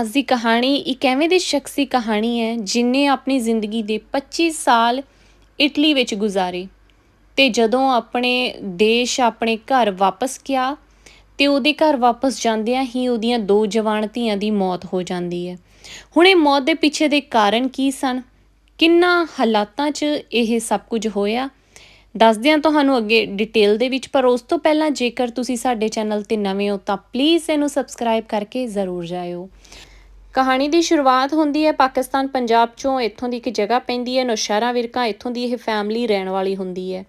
ਅੱਜ ਦੀ ਕਹਾਣੀ ਇੱਕ ਐਵੇਂ ਦੇ ਸ਼ਖਸੀ ਕਹਾਣੀ ਹੈ ਜਿਨੇ ਆਪਣੀ ਜ਼ਿੰਦਗੀ ਦੇ 25 ਸਾਲ ਇਟਲੀ ਵਿੱਚ ਗੁਜ਼ਾਰੇ ਤੇ ਜਦੋਂ ਆਪਣੇ ਦੇਸ਼ ਆਪਣੇ ਘਰ ਵਾਪਸ ਗਿਆ ਤੇ ਉਹਦੇ ਘਰ ਵਾਪਸ ਜਾਂਦਿਆਂ ਹੀ ਉਹਦੀਆਂ ਦੋ ਜਵਾਨ ਧੀਆਂ ਦੀ ਮੌਤ ਹੋ ਜਾਂਦੀ ਹੈ। ਹੁਣ ਇਹ ਮੌਤ ਦੇ ਪਿੱਛੇ ਦੇ ਕਾਰਨ ਕੀ ਸਨ? ਕਿੰਨਾ ਹਾਲਾਤਾਂ 'ਚ ਇਹ ਸਭ ਕੁਝ ਹੋਇਆ? ਦੱਸਦੇ ਹਾਂ ਤੁਹਾਨੂੰ ਅੱਗੇ ਡਿਟੇਲ ਦੇ ਵਿੱਚ, ਪਰ ਉਸ ਤੋਂ ਪਹਿਲਾਂ ਜੇਕਰ ਤੁਸੀਂ ਸਾਡੇ ਚੈਨਲ ਤੇ ਨਵੇਂ ਹੋ, ਤਾਂ ਪਲੀਜ਼ ਇਹਨੂੰ ਸਬਸਕ੍ਰਾਈਬ ਕਰਕੇ ਜ਼ਰੂਰ ਜਾਇਓ। ਕਹਾਣੀ ਦੀ ਸ਼ੁਰੂਆਤ ਹੁੰਦੀ ਹੈ ਪਾਕਿਸਤਾਨ ਪੰਜਾਬ ਚੋਂ, ਇੱਥੋਂ ਦੀ ਇੱਕ ਜਗ੍ਹਾ ਪੈਂਦੀ ਹੈ, ਨੌਸ਼ਹਿਰਾ ਵਿਰਕਾ, ਇੱਥੋਂ ਦੀ ਇਹ ਫੈਮਿਲੀ ਰਹਿਣ ਵਾਲੀ ਹੁੰਦੀ ਹੈ।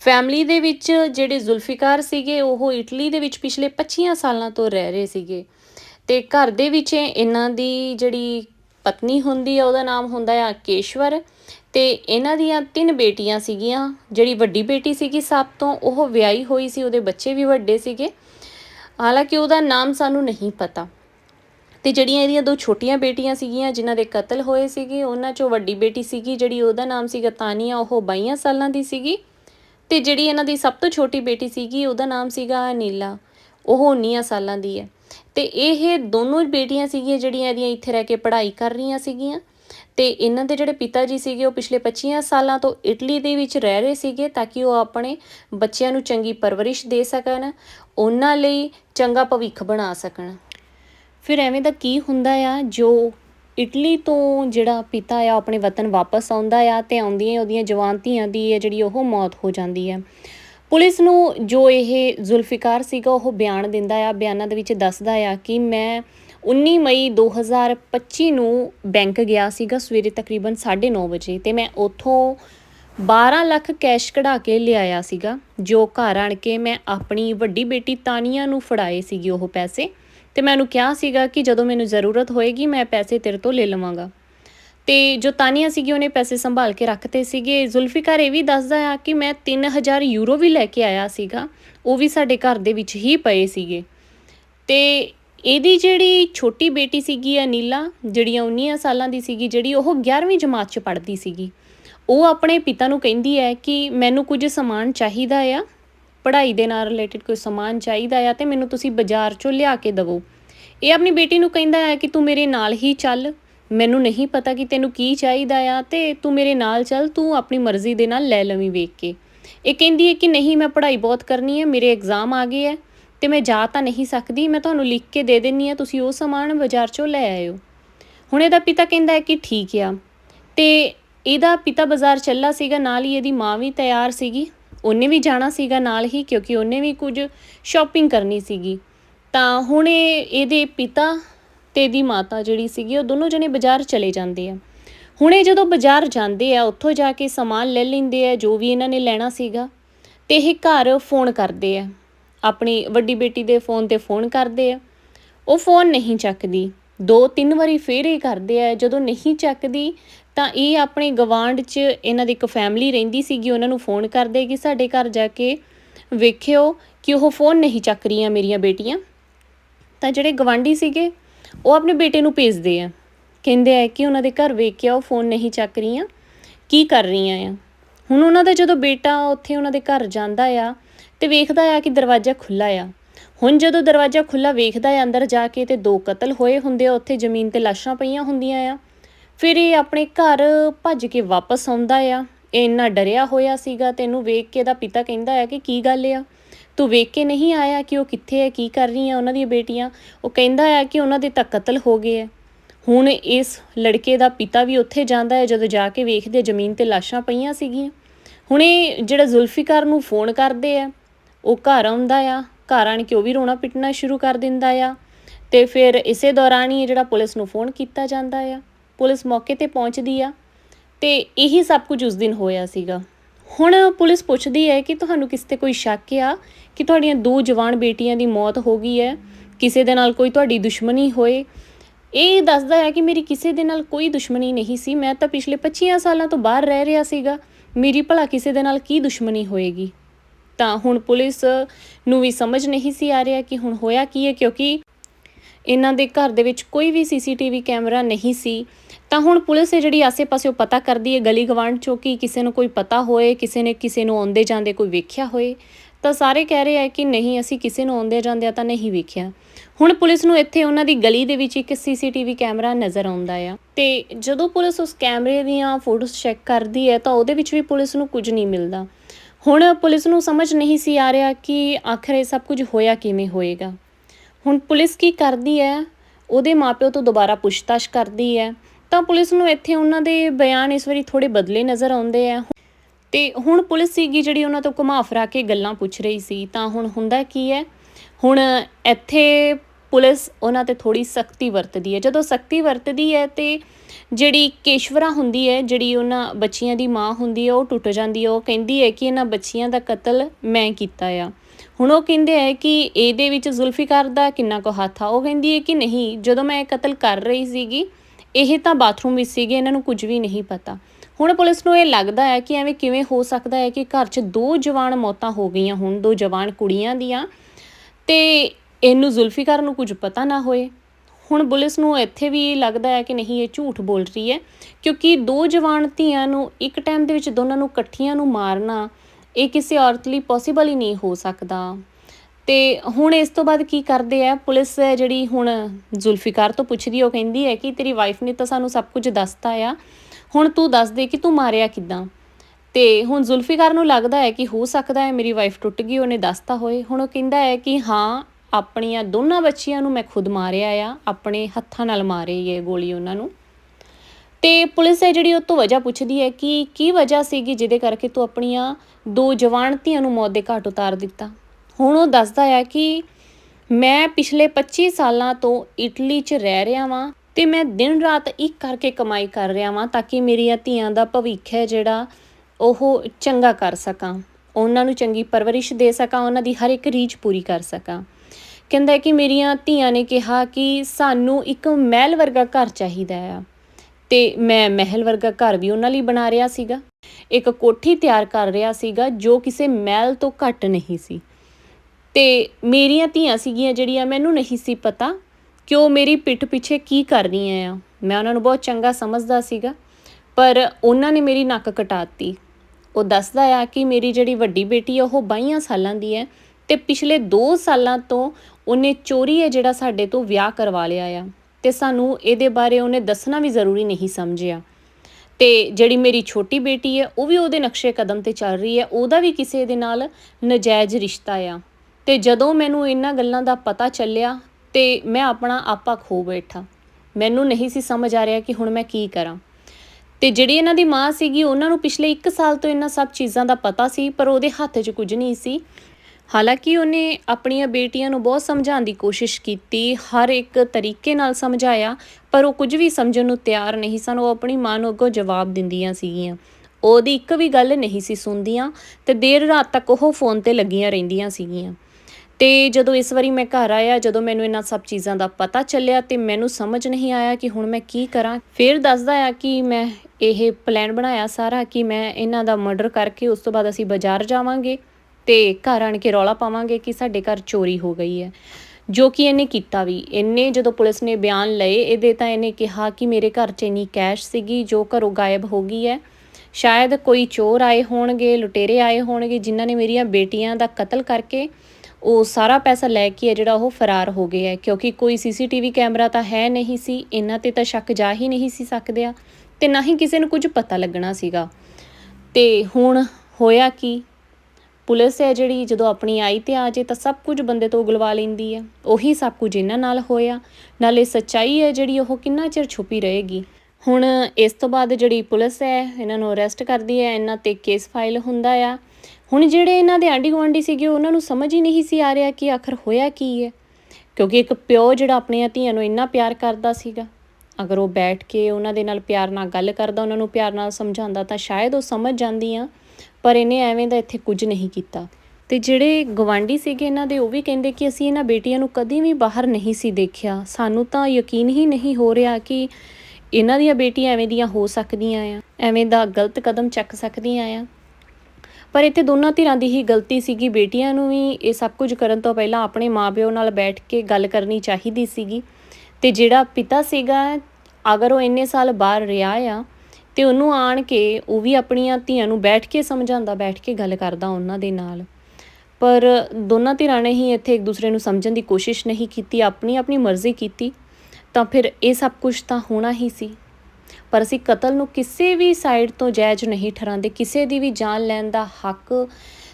ਫੈਮਿਲੀ ਦੇ ਵਿੱਚ ਜਿਹੜੇ ਜ਼ੁਲਫਿਕਾਰ ਸੀਗੇ, ਉਹ ਇਟਲੀ ਦੇ ਵਿੱਚ ਪਿਛਲੇ 25 ਸਾਲਾਂ ਤੋਂ ਰਹਿ ਰਹੇ ਸੀਗੇ। ਤੇ ਘਰ ਦੇ ਵਿੱਚ ਇਹਨਾਂ ਦੀ ਜਿਹੜੀ ਪਤਨੀ ਹੁੰਦੀ ਹੈ, ਉਹਦਾ ਨਾਮ ਹੁੰਦਾ ਹੈ ਕੇਸ਼ਵਰ। ਤੇ ਇਹਨਾਂ ਦੀਆਂ ਤਿੰਨ ਬੇਟੀਆਂ ਸੀਗੀਆਂ, ਜਿਹੜੀ ਵੱਡੀ ਬੇਟੀ ਸੀਗੀ ਸਭ ਤੋਂ, ਉਹ ਵਿਆਹੀ ਹੋਈ ਸੀ, ਉਹਦੇ ਬੱਚੇ ਵੀ ਵੱਡੇ ਸੀਗੇ। ਹਾਲਾਂਕਿ ਉਹਦਾ ਨਾਮ ਸਾਨੂੰ ਨਹੀਂ ਪਤਾ। ਤੇ ਜਿਹੜੀਆਂ ਇਹਦੀਆਂ ਦੋ ਛੋਟੀਆਂ ਬੇਟੀਆਂ ਸੀਗੀਆਂ, ਜਿਨ੍ਹਾਂ ਦੇ ਕਤਲ ਹੋਏ ਸੀਗੇ, ਉਹਨਾਂ ਚੋਂ ਵੱਡੀ ਬੇਟੀ ਸੀਗੀ, ਜਿਹੜੀ ਉਹਦਾ ਨਾਮ ਸੀਗਾ ਤਾਨੀਆ, ਉਹ 22 ਸਾਲਾਂ ਦੀ ਸੀਗੀ। ਤੇ ਜਿਹੜੀ ਇਹਨਾਂ ਦੀ ਸਭ ਤੋਂ ਛੋਟੀ ਬੇਟੀ ਸੀਗੀ, ਉਹਦਾ ਨਾਮ ਸੀਗਾ ਨੀਲਾ ਉਹ 19 ਸਾਲਾਂ ਦੀ ਹੈ। ਤੇ ਇਹ ਦੋਨੋਂ ਬੇਟੀਆਂ ਸੀਗੀਆਂ, ਜਿਹੜੀਆਂ ਇਹਦੀਆਂ ਇੱਥੇ ਰਹਿ ਕੇ ਪੜ੍ਹਾਈ ਕਰ ਰਹੀਆਂ ਸੀਗੀਆਂ। ਤੇ ਇਹਨਾਂ ਦੇ ਜਿਹੜੇ ਪਿਤਾ ਜੀ ਸੀਗੇ ਉਹ ਪਿਛਲੇ 25 ਸਾਲਾਂ ਤੋਂ ਇਟਲੀ ਦੇ ਵਿੱਚ ਰਹਿ ਰਹੇ ਸੀਗੇ ਤਾਂ ਕਿ ਉਹ ਆਪਣੇ ਬੱਚਿਆਂ ਨੂੰ ਚੰਗੀ ਪਰਵਰਿਸ਼ ਦੇ ਸਕਣ, ਉਹਨਾਂ ਲਈ ਚੰਗਾ ਭਵਿੱਖ ਬਣਾ ਸਕਣ। ਫਿਰ ਐਵੇਂ ਦਾ ਕੀ ਹੁੰਦਾ ਆ ਜੋ ਇਟਲੀ ਤੋਂ ਜਿਹੜਾ ਪਿਤਾ ਆ ਆਪਣੇ ਵਤਨ ਵਾਪਸ ਆਉਂਦਾ ਆ ਤੇ ਆਉਂਦੀਆਂ ਉਹਦੀਆਂ ਜਵਾਨ ਧੀਆਂ ਦੀ ਹੈ ਜਿਹੜੀ ਉਹ ਮੌਤ ਹੋ ਜਾਂਦੀ ਹੈ ਪੁਲਿਸ ਨੂੰ ਜੋ ਇਹ ਜ਼ੁਲਫਿਕਾਰ ਸੀਗਾ ਉਹ ਬਿਆਨ ਦਿੰਦਾ ਆ, ਬਿਆਨਾਂ ਦੇ ਵਿੱਚ ਦੱਸਦਾ ਆ ਕਿ ਮੈਂ 19 ਮਈ 2025 ਨੂੰ ਬੈਂਕ ਗਿਆ ਸੀਗਾ, ਸਵੇਰੇ ਤਕਰੀਬਨ 9:30 ਵਜੇ ਤੇ ਮੈਂ ਉੱਥੋਂ 12 ਲੱਖ ਕੈਸ਼ ਕਢਾ ਕੇ ਲਿਆਇਆ ਸੀਗਾ, ਜੋ ਘਰ ਆਣ ਕੇ ਮੈਂ ਆਪਣੀ ਵੱਡੀ ਬੇਟੀ ਤਾਨੀਆ ਨੂੰ ਫੜਾਏ ਸੀਗੇ ਉਹ ਪੈਸੇ ਤੇ ਮੈਂ ਉਹਨੂੰ ਕਿਹਾ ਸੀਗਾ ਕਿ ਜਦੋਂ ਮੈਨੂੰ ਜ਼ਰੂਰਤ ਹੋਏਗੀ ਮੈਂ ਪੈਸੇ ਤੇਰੇ ਤੋਂ ਲੈ ਲਵਾਂਗਾ। ਤੇ ਜੋ ਤਾਨੀਆ ਸੀਗੀ ਉਹਨੇ ਪੈਸੇ ਸੰਭਾਲ ਕੇ ਰੱਖਤੇ ਸੀਗੇ। ਜ਼ੁਲਫਿਕਾਰ ਇਹ ਵੀ ਦੱਸਦਾ ਆ ਕਿ ਮੈਂ 3000 ਯੂਰੋ ਵੀ ਲੈ ਕੇ ਆਇਆ ਸੀਗਾ, ਉਹ ਵੀ ਸਾਡੇ ਘਰ ਦੇ ਵਿੱਚ ਹੀ ਪਏ ਸੀਗੇ। ਤੇ ਇਹਦੀ ਜਿਹੜੀ ਛੋਟੀ ਬੇਟੀ ਸੀਗੀ ਅਨੀਲਾ ਜਿਹੜੀਆਂ 19 ਸਾਲਾਂ ਦੀ ਸੀਗੀ, ਜਿਹੜੀ ਉਹ 11ਵੀਂ ਜਮਾਤ 'ਚ ਪੜ੍ਹਦੀ ਸੀਗੀ, ਉਹ ਆਪਣੇ ਪਿਤਾ ਨੂੰ ਕਹਿੰਦੀ ਹੈ ਕਿ ਮੈਨੂੰ ਕੁਝ ਸਮਾਨ ਚਾਹੀਦਾ ਆ, ਪੜ੍ਹਾਈ ਦੇ ਨਾਲ ਰਿਲੇਟਡ ਕੋਈ ਸਮਾਨ ਚਾਹੀਦਾ ਆ ਤੇ ਮੈਨੂੰ ਤੁਸੀਂ ਬਾਜ਼ਾਰ 'ਚੋਂ ਲਿਆ ਕੇ ਦਿਵੋ। ਇਹ ਆਪਣੀ ਬੇਟੀ ਨੂੰ ਕਹਿੰਦਾ ਹੈ ਕਿ ਤੂੰ ਮੇਰੇ ਨਾਲ ਹੀ ਚੱਲ, ਮੈਨੂੰ ਨਹੀਂ ਪਤਾ ਕਿ ਤੈਨੂੰ ਕੀ ਚਾਹੀਦਾ ਆ ਤੇ ਤੂੰ ਮੇਰੇ ਨਾਲ ਚੱਲ, ਤੂੰ ਆਪਣੀ ਮਰਜ਼ੀ ਦੇ ਨਾਲ ਲੈ ਲਵੀਂ ਵੇਖ ਕੇ। ਇਹ ਕਹਿੰਦੀ ਹੈ ਕਿ ਨਹੀਂ, ਮੈਂ ਪੜ੍ਹਾਈ ਬਹੁਤ ਕਰਨੀ ਹੈ, ਮੇਰੇ ਐਗਜ਼ਾਮ ਆ ਗਏ ਹੈ ਤੇ ਮੈਂ ਜਾ ਤਾਂ ਨਹੀਂ ਸਕਦੀ, ਮੈਂ ਤੁਹਾਨੂੰ ਲਿਖ ਕੇ ਦੇ ਦਿੰਨੀ ਆ, ਤੁਸੀਂ ਉਹ ਸਮਾਨ ਬਾਜ਼ਾਰ 'ਚੋਂ ਲੈ ਆਇਓ। ਹੁਣ ਇਹਦਾ ਪਿਤਾ ਕਹਿੰਦਾ ਹੈ ਕਿ ਠੀਕ ਆ। ਤੇ ਇਹਦਾ ਪਿਤਾ ਬਾਜ਼ਾਰ ਚੱਲਾ ਸੀਗਾ, ਨਾਲ ਹੀ ਇਹਦੀ ਮਾਂ ਵੀ ਤਿਆਰ ਸੀਗੀ। ਉਹਨੇ ਵੀ ਜਾਣਾ ਸੀਗਾ ਨਾਲ ਹੀ, ਕਿਉਂਕਿ ਉਹਨੇ ਵੀ ਕੁਝ ਸ਼ਾਪਿੰਗ ਕਰਨੀ ਸੀਗੀ। ਤਾਂ ਹੁਣ ਇਹ, ਇਹਦੇ ਪਿਤਾ ਤੇ ਇਹਦੀ ਮਾਤਾ ਜਿਹੜੀ ਸੀਗੀ, ਉਹ ਦੋਨੋਂ ਜਣੇ ਬਾਜ਼ਾਰ ਚਲੇ ਜਾਂਦੇ ਆ। ਹੁਣ ਇਹ ਜਦੋਂ ਬਾਜ਼ਾਰ ਜਾਂਦੇ ਆ, ਉੱਥੋਂ ਜਾ ਕੇ ਸਮਾਨ ਲੈ ਲੈਂਦੇ ਆ, ਜੋ ਵੀ ਇਹਨਾਂ ਨੇ ਲੈਣਾ ਸੀਗਾ, ਤੇ ਇਹ ਘਰ ਫੋਨ ਕਰਦੇ ਆ। ਆਪਣੀ ਵੱਡੀ ਬੇਟੀ ਦੇ ਫੋਨ ਤੇ ਫੋਨ ਕਰਦੇ ਆ। ਉਹ ਫੋਨ ਨਹੀਂ ਚੱਕਦੀ। ਦੋ ਤਿੰਨ ਵਾਰੀ ਫੇਰ ਇਹ ਕਰਦੇ ਆ। ਜਦੋਂ ਨਹੀਂ ਚੱਕਦੀ, ਤਾਂ ਇਹ ਆਪਣੇ ਗਵਾਂਡ 'ਚ ਇਹਨਾਂ ਦੀ ਇੱਕ ਫੈਮਿਲੀ ਰਹਿੰਦੀ ਸੀਗੀ। ਉਹਨਾਂ ਨੂੰ ਫੋਨ ਕਰਦੇ ਕਿ ਸਾਡੇ ਘਰ ਜਾ ਕੇ ਵੇਖਿਓ ਕਿ ਉਹ ਫੋਨ ਨਹੀਂ ਚੱਕ ਰਹੀਆਂ ਮੇਰੀਆਂ ਬੇਟੀਆਂ। ਤਾਂ ਜਿਹੜੇ ਗਵਾਂਢੀ ਸੀਗੇ, ਉਹ ਆਪਣੇ ਬੇਟੇ ਨੂੰ ਭੇਜਦੇ ਆ। ਕਹਿੰਦੇ ਆ ਕਿ ਉਹਨਾਂ ਦੇ ਘਰ ਵੇਖ ਕੇ ਉਹ ਫੋਨ ਨਹੀਂ ਚੱਕ ਰਹੀਆਂ। ਕੀ ਕਰ ਰਹੀਆਂ ਆ? ਹੁਣ ਉਹਨਾਂ ਦਾ ਜਦੋਂ ਬੇਟਾ ਉੱਥੇ ਉਹਨਾਂ ਦੇ ਘਰ ਜਾਂਦਾ ਆ ਤੇ ਵੇਖਦਾ ਆ ਕਿ ਦਰਵਾਜ਼ਾ ਖੁੱਲਾ ਆ। ਹੁਣ ਜਦੋਂ ਦਰਵਾਜ਼ਾ ਖੁੱਲਾ ਵੇਖਦਾ ਆ ਅੰਦਰ ਜਾ ਕੇ ਤੇ ਦੋ ਕਤਲ ਹੋਏ ਹੁੰਦੇ ਆ, ਉੱਥੇ ਜ਼ਮੀਨ ਤੇ ਲਾਸ਼ਾਂ ਪਈਆਂ ਹੁੰਦੀਆਂ ਆ। ਫਿਰ ਇਹ ਆਪਣੇ ਘਰ ਭੱਜ ਕੇ ਵਾਪਸ ਆਉਂਦਾ ਆ। ਇਹ ਇੰਨਾ ਡਰਿਆ ਹੋਇਆ ਸੀਗਾ ਤੈਨੂੰ ਵੇਖ ਕੇ ਇਹਦਾ ਪਿਤਾ ਕਹਿੰਦਾ ਆ ਕਿ ਕੀ ਗੱਲ ਆ? ਤੂੰ ਵੇਖ ਕੇ ਨਹੀਂ ਆਇਆ ਕਿ ਉਹ ਕਿੱਥੇ ਹੈ ਕੀ ਕਰ ਰਹੀਆਂ ਉਹਨਾਂ ਦੀਆਂ ਬੇਟੀਆਂ? ਉਹ ਕਹਿੰਦਾ ਆ ਕਿ ਉਹਨਾਂ ਦੇ ਤਾਂ ਕਤਲ ਹੋ ਗਏ ਹੈ ਹੁਣ ਇਸ ਲੜਕੇ ਦਾ ਪਿਤਾ ਵੀ ਉੱਥੇ ਜਾਂਦਾ ਹੈ ਜਦੋਂ ਜਾ ਕੇ ਵੇਖਦੇ ਜ਼ਮੀਨ ਤੇ ਲਾਸ਼ਾਂ ਪਈਆਂ ਸੀਗੀਆਂ। ਹੁਣ ਇਹ ਜਿਹੜਾ ਜ਼ੁਲਫੀਕਾਰ ਨੂੰ ਫੋਨ ਕਰਦੇ ਆ ਉਹ ਘਰ ਆਉਂਦਾ ਆ, ਘਰ ਆਣ ਕੇ ਉਹ ਵੀ ਰੋਣਾ ਪਿੱਟਣਾ ਸ਼ੁਰੂ ਕਰ ਦਿੰਦਾ ਆ। ਤੇ ਫਿਰ ਇਸੇ ਦੌਰਾਨ ਹੀ ਜਿਹੜਾ ਪੁਲਿਸ ਨੂੰ ਫੋਨ ਕੀਤਾ ਜਾਂਦਾ ਆ। ਪੁਲਿਸ ਮੌਕੇ ਤੇ ਪਹੁੰਚਦੀ ਆ ਤੇ ਇਹੀ ਸਭ ਕੁਝ ਉਸ ਦਿਨ ਹੋਇਆ ਸੀਗਾ। ਹੁਣ ਪੁਲਿਸ ਪੁੱਛਦੀ ਹੈ ਕਿ ਤੁਹਾਨੂੰ ਕਿਸ ਤੇ ਕੋਈ ਸ਼ੱਕ ਆ? ਕਿ ਤੁਹਾਡੀਆਂ ਦੋ ਜਵਾਨ ਬੇਟੀਆਂ ਦੀ ਮੌਤ ਹੋ ਗਈ ਹੈ? ਕਿਸੇ ਦੇ ਨਾਲ ਕੋਈ ਤੁਹਾਡੀ ਦੁਸ਼ਮਣੀ ਹੋਏ? ਇਹ ਦੱਸਦਾ ਹੈ ਕਿ ਮੇਰੀ ਕਿਸੇ ਦੇ ਨਾਲ ਕੋਈ ਦੁਸ਼ਮਣੀ ਨਹੀਂ ਸੀ। ਮੈਂ ਤਾਂ ਪਿਛਲੇ 25 ਸਾਲਾਂ ਤੋਂ ਬਾਹਰ ਰਹਿ ਰਿਹਾ ਸੀਗਾ। ਮੇਰੀ ਭਲਾ ਕਿਸੇ ਦੇ ਨਾਲ ਕੀ ਦੁਸ਼ਮਣੀ ਹੋਏਗੀ? ਤਾਂ ਹੁਣ ਪੁਲਿਸ ਨੂੰ ਵੀ ਸਮਝ ਨਹੀਂ ਸੀ ਆ ਰਿਹਾ ਕਿ ਹੁਣ ਹੋਇਆ ਕੀ ਹੈ, ਕਿਉਂਕਿ ਇਹਨਾਂ ਦੇ ਘਰ ਦੇ ਵਿੱਚ ਕੋਈ ਵੀ ਸੀਸੀਟੀਵੀ ਕੈਮਰਾ ਨਹੀਂ ਸੀ। ਤਾਂ ਹੁਣ ਪੁਲਿਸ ਹੈ ਜਿਹੜੀ ਆਸੇ-ਪਾਸੇ ਉਹ ਪਤਾ ਕਰਦੀ ਹੈ, ਗਲੀ ਗਵਾਂਢ ਚੋਂ ਕਿ ਕਿਸੇ ਨੂੰ ਕੋਈ ਪਤਾ ਹੋਏ, ਕਿਸੇ ਨੇ ਕਿਸੇ ਨੂੰ ਆਉਂਦੇ ਜਾਂਦੇ ਕੋਈ ਵੇਖਿਆ ਹੋਏ, ਤਾਂ ਸਾਰੇ ਕਹਿ ਰਹੇ ਆ ਕਿ ਨਹੀਂ, ਅਸੀਂ ਕਿਸੇ ਨੂੰ ਆਉਂਦੇ ਜਾਂਦਿਆਂ ਤਾਂ ਨਹੀਂ ਵੇਖਿਆ। ਹੁਣ ਪੁਲਿਸ ਨੂੰ ਇੱਥੇ ਉਹਨਾਂ ਦੀ ਗਲੀ ਦੇ ਵਿੱਚ ਇੱਕ ਸੀਸੀਟੀਵੀ ਕੈਮਰਾ ਨਜ਼ਰ ਆਉਂਦਾ ਆ। ਤੇ ਜਦੋਂ ਪੁਲਿਸ ਉਸ ਕੈਮਰੇ ਦੀਆਂ ਫੋਟੋਜ਼ ਚੈੱਕ ਕਰਦੀ ਹੈ, ਤਾਂ ਉਹਦੇ ਵਿੱਚ ਵੀ ਪੁਲਿਸ ਨੂੰ ਕੁਝ ਨਹੀਂ ਮਿਲਦਾ। ਹੁਣ ਪੁਲਿਸ ਨੂੰ ਸਮਝ ਨਹੀਂ ਸੀ ਆ ਰਿਹਾ ਕਿ ਆਖਰ ਇਹ ਸਭ ਕੁਝ ਹੋਇਆ ਕਿਵੇਂ ਹੋਏਗਾ। ਹੁਣ ਪੁਲਿਸ ਕੀ ਕਰਦੀ ਹੈ, ਉਹਦੇ ਮਾਪਿਓ ਤੋਂ ਦੁਬਾਰਾ ਪੁੱਛਤਾਛ ਕਰਦੀ ਹੈ। ਤਾਂ ਪੁਲਿਸ ਨੂੰ ਇੱਥੇ ਉਹਨਾਂ ਦੇ ਬਿਆਨ ਇਸ ਵਾਰੀ ਥੋੜੇ ਬਦਲੇ ਨਜ਼ਰ ਆਉਂਦੇ ਆ। ਤੇ ਹੁਣ ਪੁਲਿਸ ਸੀਗੀ ਜਿਹੜੀ ਉਹਨਾਂ ਤੋਂ ਘੁਮਾ ਫਰਾ ਕੇ ਗੱਲਾਂ ਪੁੱਛ ਰਹੀ ਸੀ। ਤਾਂ ਹੁਣ ਹੁੰਦਾ ਕੀ ਹੈ, ਹੁਣ ਇੱਥੇ ਪੁਲਿਸ ਉਹਨਾਂ ਤੇ ਥੋੜੀ ਸਖਤੀ ਵਰਤਦੀ ਹੈ। ਜਦੋਂ ਸਖਤੀ ਵਰਤਦੀ ਹੈ ਤੇ ਜਿਹੜੀ ਕੇਸ਼ਵਰਾ ਹੁੰਦੀ ਹੈ, ਜਿਹੜੀ ਉਹਨਾਂ ਬੱਚੀਆਂ ਦੀ ਮਾਂ ਹੁੰਦੀ ਹੈ, ਉਹ ਟੁੱਟ ਜਾਂਦੀ ਹੈ। ਉਹ ਕਹਿੰਦੀ ਹੈ ਕਿ ਇਹਨਾਂ ਬੱਚੀਆਂ ਦਾ ਕਤਲ ਮੈਂ ਕੀਤਾ ਆ। ਹੁਣ ਉਹ ਕਹਿੰਦੇ ਹੈ ਕਿ ਇਹਦੇ ਵਿੱਚ ਜ਼ੁਲਫੀਕਾਰ ਦਾ ਕਿੰਨਾ ਕੁ ਹੱਥ ਆ। ਉਹ ਕਹਿੰਦੀ ਹੈ ਕਿ ਨਹੀਂ, ਜਦੋਂ ਮੈਂ ਇਹ ਕਤਲ ਕਰ ਰਹੀ ਸੀਗੀ, ਇਹ ਤਾਂ ਬਾਥਰੂਮ ਵਿੱਚ ਸੀਗੇ, ਇਹਨਾਂ ਨੂੰ ਕੁਝ ਵੀ ਨਹੀਂ ਪਤਾ। ਹੁਣ ਪੁਲਿਸ ਨੂੰ ਇਹ ਲੱਗਦਾ ਹੈ ਕਿ ਐਵੇਂ ਕਿਵੇਂ ਹੋ ਸਕਦਾ ਹੈ ਕਿ ਘਰ 'ਚ ਦੋ ਜਵਾਨ ਮੌਤਾਂ ਹੋ ਗਈਆਂ ਹੁਣ, ਦੋ ਜਵਾਨ ਕੁੜੀਆਂ ਦੀਆਂ। ਤੇ ਇਹਨੂੰ ਜ਼ੁਲਫੀਕਾਰ ਨੂੰ ਕੁਝ ਪਤਾ ਨਾ ਹੋਏ। ਹੁਣ ਪੁਲਿਸ ਨੂੰ ਇੱਥੇ ਵੀ ਲੱਗਦਾ ਹੈ ਕਿ ਨਹੀਂ, ਇਹ ਝੂਠ ਬੋਲ ਰਹੀ ਹੈ। ਕਿਉਂਕਿ ਦੋ ਜਵਾਨ ਧੀਆਂ ਨੂੰ ਇੱਕ ਟਾਈਮ ਦੇ ਵਿੱਚ ਦੋਨਾਂ ਨੂੰ ਇਕੱਠੀਆਂ ਨੂੰ ਮਾਰਨਾ, ਇਹ ਕਿਸੇ ਔਰਤ ਲਈ ਪੋਸੀਬਲ ਹੀ ਨਹੀਂ ਹੋ ਸਕਦਾ। ਤੇ ਹੁਣ ਇਸ ਤੋਂ ਬਾਅਦ ਕੀ ਕਰਦੇ ਆ? ਪੁਲਿਸ ਜਿਹੜੀ ਹੁਣ ਜ਼ੁਲਫੀਕਾਰ ਤੋਂ ਪੁੱਛਦੀ ਉਹ ਕਹਿੰਦੀ ਹੈ ਕਿ ਤੇਰੀ ਵਾਈਫ ਨੇ ਤਾਂ ਸਾਨੂੰ ਸਭ ਕੁਝ ਦੱਸਤਾ ਆ। ਹੁਣ ਤੂੰ ਦੱਸ ਦੇ ਕਿ ਤੂੰ ਮਾਰਿਆ ਕਿਦਾਂ? ਤੇ ਹੁਣ ਜ਼ੁਲਫੀਕਾਰ ਨੂੰ ਲੱਗਦਾ ਹੈ ਕਿ ਹੋ ਸਕਦਾ ਹੈ ਮੇਰੀ ਵਾਈਫ ਟੁੱਟ ਗਈ, ਉਹਨੇ ਦੱਸਤਾ ਹੋਏ। ਹੁਣ ਉਹ ਕਹਿੰਦਾ ਹੈ ਕਿ ਹਾਂ ਆਪਣੀਆਂ ਦੋਨਾਂ ਬੱਚੀਆਂ ਨੂੰ ਮੈਂ ਖੁਦ ਮਾਰਿਆ ਆ, ਆਪਣੇ ਹੱਥਾਂ ਨਾਲ ਮਾਰੀ ਹੈ ਗੋਲੀ ਉਹਨਾਂ ਨੂੰ। ਤੇ ਪੁਲਿਸ ਹੈ ਜਿਹੜੀ ਉਹ ਤੋਂ ਵਜ੍ਹਾ ਪੁੱਛਦੀ ਹੈ ਕਿ ਕੀ ਵਜ੍ਹਾ ਸੀਗੀ ਜਿਹਦੇ ਕਰਕੇ ਤੂੰ ਆਪਣੀਆਂ ਦੋ ਜਵਾਨ ਧੀਆਂ ਨੂੰ ਮੌਤ ਦੇ ਘਾਟ ਉਤਾਰ ਦਿੱਤਾ। ਹੁਣ ਉਹ ਦੱਸਦਾ ਹੈ ਕਿ ਮੈਂ ਪਿਛਲੇ 25 ਸਾਲਾਂ ਤੋਂ ਇਟਲੀ 'ਚ ਰਹਿ ਰਿਹਾ ਵਾਂ ਤੇ ਮੈਂ ਦਿਨ ਰਾਤ ਇੱਕ ਕਰਕੇ ਕਮਾਈ ਕਰ ਰਿਹਾ ਵਾਂ ਤਾਂ ਕਿ ਮੇਰੀਆਂ ਧੀਆਂ ਦਾ ਭਵਿੱਖ ਹੈ ਜਿਹੜਾ ਉਹ ਚੰਗਾ ਕਰ ਸਕਾਂ, ਉਹਨਾਂ ਨੂੰ ਚੰਗੀ ਪਰਵਰਿਸ਼ ਦੇ ਸਕਾਂ, ਉਹਨਾਂ ਦੀ ਹਰ ਇੱਕ ਰੀਝ ਪੂਰੀ ਕਰ ਸਕਾਂ। ਕਹਿੰਦਾ ਕਿ ਮੇਰੀਆਂ ਧੀਆਂ ਨੇ ਕਿਹਾ ਕਿ ਸਾਨੂੰ ਇੱਕ ਮਹਿਲ ਵਰਗਾ ਘਰ ਚਾਹੀਦਾ ਆ। ਤੇ ਮੈਂ ਮਹਿਲ ਵਰਗਾ ਘਰ ਵੀ ਉਹਨਾਂ ਲਈ ਬਣਾ ਰਿਹਾ ਸੀਗਾ। ਇੱਕ ਕੋਠੀ ਤਿਆਰ ਕਰ ਰਿਹਾ ਸੀਗਾ, ਜੋ ਕਿਸੇ ਮਹਿਲ ਤੋਂ ਘੱਟ ਨਹੀਂ ਸੀ। ਤੇ ਮੇਰੀਆਂ ਧੀਆਂ ਸੀਗੀਆਂ ਜਿਹੜੀਆਂ ਮੈਨੂੰ ਨਹੀਂ ਸੀ ਪਤਾ ਕਿ ਉਹ ਮੇਰੀ ਪਿੱਠ ਪਿੱਛੇ ਕੀ ਕਰ ਰਹੀਆਂ ਆ। ਮੈਂ ਉਹਨਾਂ ਨੂੰ ਬਹੁਤ ਚੰਗਾ ਸਮਝਦਾ ਸੀਗਾ, ਪਰ ਉਹਨਾਂ ਨੇ ਮੇਰੀ ਨੱਕ ਕਟਾਤੀ। ਉਹ ਦੱਸਦਾ ਆ ਕਿ ਮੇਰੀ ਜਿਹੜੀ ਵੱਡੀ ਬੇਟੀ ਆ, ਉਹ 22 ਸਾਲਾਂ ਦੀ ਹੈ। ਤੇ ਪਿਛਲੇ 2 ਸਾਲਾਂ ਤੋਂ ਉਹਨੇ ਚੋਰੀ ਹੈ ਜਿਹੜਾ ਸਾਡੇ ਤੋਂ ਵਿਆਹ ਕਰਵਾ ਲਿਆ ਆ। ਤੇ ਸਾਨੂੰ ਇਹਦੇ ਬਾਰੇ ਉਹਨੇ ਦੱਸਣਾ ਵੀ ਜ਼ਰੂਰੀ ਨਹੀਂ ਸਮਝਿਆ। ਤੇ ਜਿਹੜੀ ਮੇਰੀ ਛੋਟੀ ਬੇਟੀ ਹੈ, ਉਹ ਵੀ ਉਹਦੇ ਨਕਸ਼ੇ ਕਦਮ ਤੇ ਚੱਲ ਰਹੀ ਹੈ। ਉਹਦਾ ਵੀ ਕਿਸੇ ਦੇ ਨਾਲ ਨਜਾਇਜ਼ ਰਿਸ਼ਤਾ ਆ। ਤੇ ਜਦੋਂ ਮੈਨੂੰ ਇਹਨਾਂ ਗੱਲਾਂ ਦਾ ਪਤਾ ਚੱਲਿਆ ਤੇ ਮੈਂ ਆਪਣਾ ਆਪਾ ਖੋ ਬੈਠਾ। ਮੈਨੂੰ ਨਹੀਂ ਸੀ ਸਮਝ ਆ ਰਿਹਾ ਕਿ ਹੁਣ ਮੈਂ ਕੀ ਕਰਾਂ। ਤੇ ਜਿਹੜੀ ਇਹਨਾਂ ਦੀ ਮਾਂ ਸੀਗੀ, ਉਹਨਾਂ ਨੂੰ ਪਿਛਲੇ 1 ਸਾਲ ਤੋਂ ਇਹਨਾਂ ਸਭ ਚੀਜ਼ਾਂ ਦਾ ਪਤਾ ਸੀ, ਪਰ ਉਹਦੇ ਹੱਥ 'ਚ ਕੁਝ ਨਹੀਂ ਸੀ। ਹਾਲਾਂਕਿ ਉਹਨੇ ਆਪਣੀਆਂ ਬੇਟੀਆਂ ਨੂੰ ਬਹੁਤ ਸਮਝਾਉਣ ਦੀ ਕੋਸ਼ਿਸ਼ ਕੀਤੀ, ਹਰ ਇੱਕ ਤਰੀਕੇ ਨਾਲ ਸਮਝਾਇਆ, ਪਰ ਉਹ ਕੁਝ ਵੀ ਸਮਝਣ ਨੂੰ ਤਿਆਰ ਨਹੀਂ ਸਨ, ਉਹ ਆਪਣੀ ਮਾਂ ਨੂੰ ਅੱਗੋਂ ਜਵਾਬ ਦਿੰਦੀਆਂ ਸੀਗੀਆਂ। ਉਹਦੀ ਇੱਕ ਵੀ ਗੱਲ ਨਹੀਂ ਸੀ ਸੁਣਦੀਆਂ ਤੇ ਦੇਰ ਰਾਤ ਤੱਕ ਉਹ ਫੋਨ ਤੇ ਲੱਗੀਆਂ ਰਹਿੰਦੀਆਂ ਸੀਗੀਆਂ। ਤੇ ਜਦੋਂ ਇਸ ਵਾਰੀ ਮੈਂ ਘਰ ਆਇਆ, ਜਦੋਂ ਮੈਨੂੰ ਇਹਨਾਂ ਸਭ ਚੀਜ਼ਾਂ ਦਾ ਪਤਾ ਚੱਲਿਆ ਤੇ ਮੈਨੂੰ ਸਮਝ ਨਹੀਂ ਆਇਆ ਕਿ ਹੁਣ ਮੈਂ ਕੀ ਕਰਾਂ, ਫਿਰ ਦੱਸਦਾ ਆ ਕਿ ਮੈਂ ਇਹ ਪਲਾਨ ਬਣਾਇਆ ਸਾਰਾ ਕਿ ਮੈਂ ਇਹਨਾਂ ਦਾ ਮਰਡਰ ਕਰਕੇ ਉਸ ਤੋਂ ਬਾਅਦ ਅਸੀਂ ਬਾਜ਼ਾਰ ਜਾਵਾਂਗੇ। ਤੇ ਘਰ ਆਣ ਕੇ ਰੌਲਾ ਪਾਵਾਂਗੇ ਕਿ ਸਾਡੇ ਘਰ ਚੋਰੀ ਹੋ ਗਈ ਹੈ। ਜੋ ਕਿ ਇਹਨੇ ਕੀਤਾ ਵੀ। ਇਹਨੇ ਜਦੋਂ ਪੁਲਿਸ ਨੇ ਬਿਆਨ ਲਏ, ਇਹਦੇ ਤਾਂ ਇਹਨੇ ਕਿਹਾ ਕਿ ਮੇਰੇ ਘਰ 'ਚ ਇੰਨੀ ਕੈਸ਼ ਸੀਗੀ, ਜੋ ਘਰੋਂ ਗਾਇਬ ਹੋ ਗਈ ਹੈ। ਸ਼ਾਇਦ ਕੋਈ ਚੋਰ ਆਏ ਹੋਣਗੇ, ਲੁਟੇਰੇ ਆਏ ਹੋਣਗੇ, ਜਿਨ੍ਹਾਂ ਨੇ ਮੇਰੀਆਂ ਬੇਟੀਆਂ ਦਾ ਕਤਲ ਕਰਕੇ ਉਹ ਸਾਰਾ ਪੈਸਾ ਲੈ ਕੇ ਹੈ ਜਿਹੜਾ ਉਹ ਫਰਾਰ ਹੋ ਗਏ ਹੈ। ਕਿਉਂਕਿ ਕੋਈ ਸੀਸੀਟੀਵੀ ਕੈਮਰਾ ਤਾਂ ਹੈ ਨਹੀਂ ਸੀ, ਇਹਨਾਂ ਤੇ ਤਾਂ ਸ਼ੱਕ ਜਾ ਹੀ ਨਹੀਂ ਸੀ ਸਕਦੇ ਆ ਤੇ ਨਾ ਹੀ ਕਿਸੇ ਨੂੰ ਕੁਝ ਪਤਾ ਲੱਗਣਾ ਸੀਗਾ। ਤੇ ਹੁਣ ਹੋਇਆ ਕੀ? ਪੁਲਿਸ ਹੈ ਜਿਹੜੀ ਜਦੋਂ ਆਪਣੀ ਆਈ ਤੇ ਆ ਜੇ ਤਾਂ ਸਭ ਕੁਝ ਬੰਦੇ ਤੋਂ ਉਗਲਵਾ ਲੈਂਦੀ ਹੈ। ਉਹੀ ਸਭ ਕੁਝ ਇਹਨਾਂ ਨਾਲ ਹੋਇਆ। ਨਾਲੇ ਸੱਚਾਈ ਹੈ ਜਿਹੜੀ ਉਹ ਕਿੰਨਾ ਚਿਰ ਛੁਪੀ ਰਹੇਗੀ। ਹੁਣ ਇਸ ਤੋਂ ਬਾਅਦ ਜਿਹੜੀ ਪੁਲਿਸ ਹੈ, ਇਹਨਾਂ ਨੂੰ ਅਰੈਸਟ ਕਰਦੀ ਹੈ। ਇਹਨਾਂ ਤੇ ਕੇਸ ਫਾਈਲ ਹੁੰਦਾ ਆ। ਹੁਣ ਜਿਹੜੇ ਇਹਨਾਂ ਦੇ ਆਂਢੀ ਗੁਆਂਢੀ ਸੀਗੇ, ਉਹਨਾਂ ਨੂੰ ਸਮਝ ਹੀ ਨਹੀਂ ਸੀ ਆ ਰਿਹਾ ਕਿ ਆਖਰ ਹੋਇਆ ਕੀ ਹੈ। ਕਿਉਂਕਿ ਇੱਕ ਪਿਓ ਜਿਹੜਾ ਆਪਣੀਆਂ ਧੀਆਂ ਨੂੰ ਇੰਨਾ ਪਿਆਰ ਕਰਦਾ ਸੀਗਾ। ਅਗਰ ਉਹ ਬੈਠ ਕੇ ਉਹਨਾਂ ਦੇ ਨਾਲ ਪਿਆਰ ਨਾਲ ਗੱਲ ਕਰਦਾ, ਉਹਨਾਂ ਨੂੰ ਪਿਆਰ ਨਾਲ ਸਮਝਾਉਂਦਾ, ਤਾਂ ਸ਼ਾਇਦ ਉਹ ਸਮਝ ਜਾਂਦੀਆਂ। ਪਰ ਇਹਨੇ ਐਵੇਂ ਦਾ ਇੱਥੇ ਕੁਝ ਨਹੀਂ ਕੀਤਾ। ਤੇ ਜਿਹੜੇ ਗਵਾਂਢੀ ਸੀਗੇ ਇਹਨਾਂ ਦੇ, ਉਹ ਵੀ ਕਹਿੰਦੇ ਕਿ ਅਸੀਂ ਇਹਨਾਂ ਬੇਟੀਆਂ ਨੂੰ ਕਦੀ ਵੀ ਬਾਹਰ ਨਹੀਂ ਸੀ ਦੇਖਿਆ। ਸਾਨੂੰ ਤਾਂ ਯਕੀਨ ਹੀ ਨਹੀਂ ਹੋ ਰਿਹਾ ਕਿ ਇਹਨਾਂ ਦੀਆਂ ਬੇਟੀਆਂ ਐਵੇਂ ਦੀਆਂ ਹੋ ਸਕਦੀਆਂ ਆ, ਐਵੇਂ ਦਾ ਗਲਤ ਕਦਮ ਚੱਕ ਸਕਦੀਆਂ ਆ। ਪਰ ਇੱਥੇ ਦੋਨਾਂ ਧਿਰਾਂ ਦੀ ਹੀ ਗਲਤੀ ਸੀਗੀ। ਬੇਟੀਆਂ ਨੂੰ ਵੀ ਇਹ ਸਭ ਕੁਝ ਕਰਨ ਤੋਂ ਪਹਿਲਾਂ ਆਪਣੇ ਮਾਪਿਓ ਨਾਲ ਬੈਠ ਕੇ ਗੱਲ ਕਰਨੀ ਚਾਹੀਦੀ ਸੀਗੀ। ਤੇ ਜਿਹੜਾ ਪਿਤਾ ਸੀਗਾ, ਅਗਰ ਉਹ ਇੰਨੇ ਸਾਲ ਬਾਹਰ ਰਿਹਾ ਆ ਤੇ ਉਹਨੂੰ ਆਣ ਕੇ ਉਹ ਵੀ ਆਪਣੀਆਂ ਧੀਆਂ ਨੂੰ ਬੈਠ ਕੇ ਸਮਝਾਉਂਦਾ, ਬੈਠ ਕੇ ਗੱਲ ਕਰਦਾ ਉਹਨਾਂ ਦੇ ਨਾਲ। ਪਰ ਦੋਨਾਂ ਧਿਰਾਂ ਨੇ ਹੀ ਇੱਥੇ ਇੱਕ ਦੂਸਰੇ ਨੂੰ ਸਮਝਣ ਦੀ ਕੋਸ਼ਿਸ਼ ਨਹੀਂ ਕੀਤੀ, ਆਪਣੀ ਆਪਣੀ ਮਰਜ਼ੀ ਕੀਤੀ, ਤਾਂ ਫਿਰ ਇਹ ਸਭ ਕੁਝ ਤਾਂ ਹੋਣਾ ਹੀ ਸੀ। ਪਰ ਅਸੀਂ ਕਤਲ ਨੂੰ ਕਿਸੇ ਵੀ ਸਾਈਡ ਤੋਂ ਜਾਇਜ਼ ਨਹੀਂ ਠਹਿਰਾਉਂਦੇ ਕਿਸੇ ਦੀ ਵੀ ਜਾਨ ਲੈਣ ਦਾ ਹੱਕ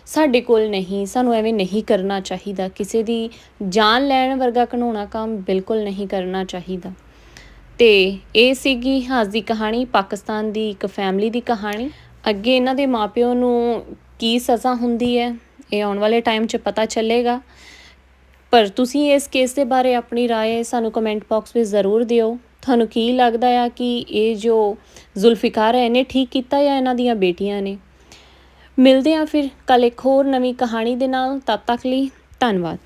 ਸਾਡੇ ਕੋਲ ਨਹੀਂ, ਸਾਨੂੰ ਐਵੇਂ ਨਹੀਂ ਕਰਨਾ ਚਾਹੀਦਾ। ਕਿਸੇ ਦੀ ਜਾਨ ਲੈਣ ਵਰਗਾ ਘਿਨਾਉਣਾ ਕੰਮ ਬਿਲਕੁਲ ਨਹੀਂ ਕਰਨਾ ਚਾਹੀਦਾ। ਤੇ ਇਹ ਸੀਗੀ ਅੱਜ ਦੀ ਕਹਾਣੀ ਪਾਕਿਸਤਾਨ ਦੀ ਇੱਕ ਫੈਮਿਲੀ ਦੀ ਕਹਾਣੀ ਅੱਗੇ ਇਹਨਾਂ ਦੇ ਮਾਪਿਓ ਨੂੰ ਕੀ ਸਜ਼ਾ ਹੁੰਦੀ ਹੈ ਇਹ ਆਉਣ ਵਾਲੇ ਟਾਈਮ 'ਚ ਪਤਾ ਚੱਲੇਗਾ ਪਰ ਤੁਸੀਂ ਇਸ ਕੇਸ ਦੇ ਬਾਰੇ ਆਪਣੀ رائے ਸਾਨੂੰ ਕਮੈਂਟ ਬਾਕਸ ਵਿੱਚ ਜ਼ਰੂਰ ਦਿਓ ਤੁਹਾਨੂੰ ਕੀ ਲੱਗਦਾ ਆ ਕਿ ਇਹ ਜੋ ਜ਼ੁਲਫਿਕਾਰ ਹੈ ਇਹਨੇ ਠੀਕ ਕੀਤਾ ਜਾਂ ਇਹਨਾਂ ਦੀਆਂ ਬੇਟੀਆਂ ਨੇ ਮਿਲਦੇ ਆ ਫਿਰ ਕੱਲ ਇੱਕ ਹੋਰ ਨਵੀਂ ਕਹਾਣੀ ਦੇ ਨਾਲ ਤਦ ਤੱਕ ਲਈ ਧੰਨਵਾਦ